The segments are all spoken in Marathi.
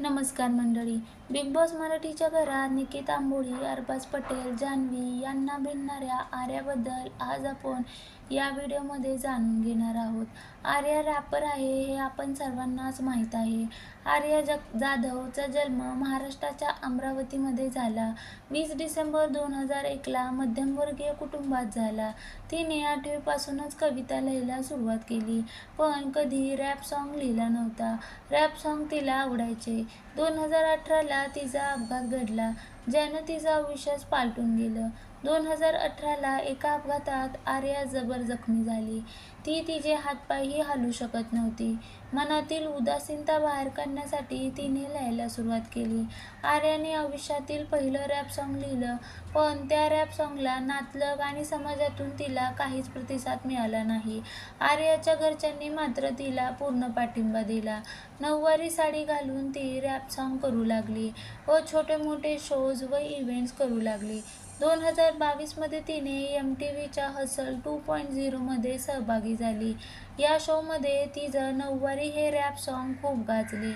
नमस्कार मंडळी. बिग बॉस मराठीच्या घरात निकिता आंबोळी अरबाज पटेल जान्हवी यांना भिडणाऱ्या आर्याबद्दल आज आपण या व्हिडिओमध्ये जाणून घेणार आहोत. आर्या रॅपर आहे हे आपण सर्वांनाच माहीत आहे. आर्या जग जाधवचा जन्म महाराष्ट्राच्या अमरावतीमध्ये झाला. वीस डिसेंबर दोन हजार एकला मध्यमवर्गीय कुटुंबात झाला. तिने आठवीपासूनच कविता लिहायला सुरुवात केली पण कधी रॅप सॉन्ग लिहिला नव्हता. रॅप सॉन्ग तिला आवडायचे. दोन हजार अठराला तिचा अपघात घडला ज्यानं तिचं आयुष्यच पालटून गेलं. दोन हजार अठराला एका अपघातात आर्या जबर जखमी झाली. ती तिचे हातपायही हलू शकत नव्हती. मनातील उदासीनता बाहेर काढण्यासाठी तिने लिहायला सुरुवात केली. आर्याने आयुष्यातील पहिलं रॅप सॉन्ग लिहिलं पण त्या रॅप सॉन्गला नातलग आणि समाजातून तिला काहीच प्रतिसाद मिळाला नाही. आर्याच्या घरच्यांनी मात्र तिला पूर्ण पाठिंबा दिला. नऊवारी साडी घालून ती रॅप सॉन्ग करू लागली व छोटे मोठे शोज व इव्हेंट्स करू लागली. दोन हजार बावीसमध्ये तिने एम टी व्हीच्या हसल टू पॉईंट झिरोमध्ये सहभागी झाली. या शोमध्ये तिचं नऊवारी हे रॅप सॉन्ग खूप गाजले.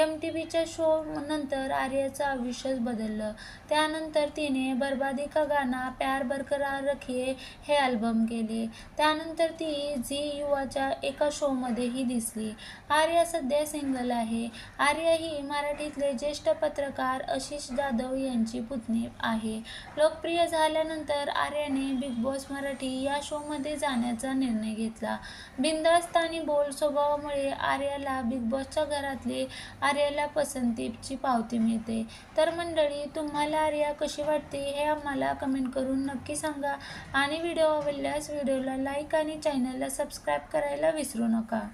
एम टी व्हीच्या शो नंतर आर्याचं आयुष्यच बदललं. त्यानंतर तिने बर्बादी का गाना प्यार बरकरार रखिये हे अल्बम केले. त्यानंतर ती झी युवाच्या एका शोमध्येही दिसली. आर्या सध्या सिंगल आहे. आर्या ही मराठीतले ज्येष्ठ पत्रकार आशिष जाधव यांची पुतणी आहे. लोकप्रिय झाल्यानंतर आर्याने बिग बॉस मराठी या शोमध्ये जाण्याचा निर्णय घेतला. बिंदास्त आणि बोल स्वभावामुळे आर्याला बिग बॉसच्या घरातले आर्याला पसंतीची पावती मिळते. तर मंडळी तुम्हाला आर्या कशी वाटते हे आम्हाला कमेंट करून नक्की सांगा आणि व्हिडिओ आवडल्यास व्हिडिओला लाईक आणि चॅनलला सबस्क्राईब करायला विसरू नका.